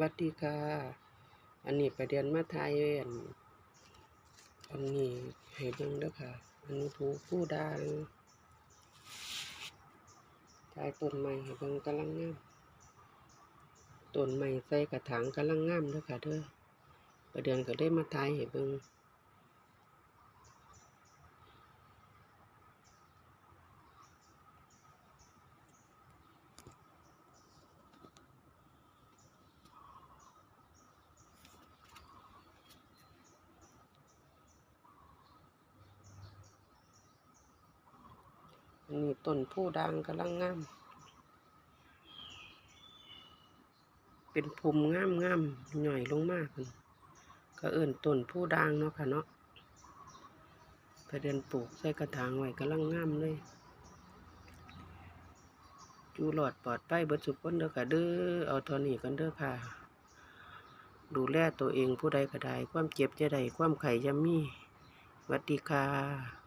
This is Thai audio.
วัดดีค่ะ อันนี้ประเด็นมาทายอันอันนี้ให้เบิ่งเด้อค่ะ อันนี้ผู้ผู้ด่างทายต้นไม้ให้เบิ่งกำลังงามต้นไม้ใส่กระถางกำลังงามเด้อค่ะเด้อประเด็นก็ได้มาทายให้เบิ่ง นนี้ต้นผู้ด่างกำลังงาม เป็นภูมิงามงามหน่อยลงมากก็เอิ่นต้นผู้ด่างเนาะค่ะเนาะไปเดินปลูกใส่กระถางไว้กำลังงามเลยอยู่หลอดปลอดภัยเบิดสุขคนเด้อค่ะเด้อเอาทอนี้กันเด้อค่ะ ดูแลตัวเองผู้ใดก็ได้ ความเจ็บจะได้ความไข่จะมีวัสดีค่ะ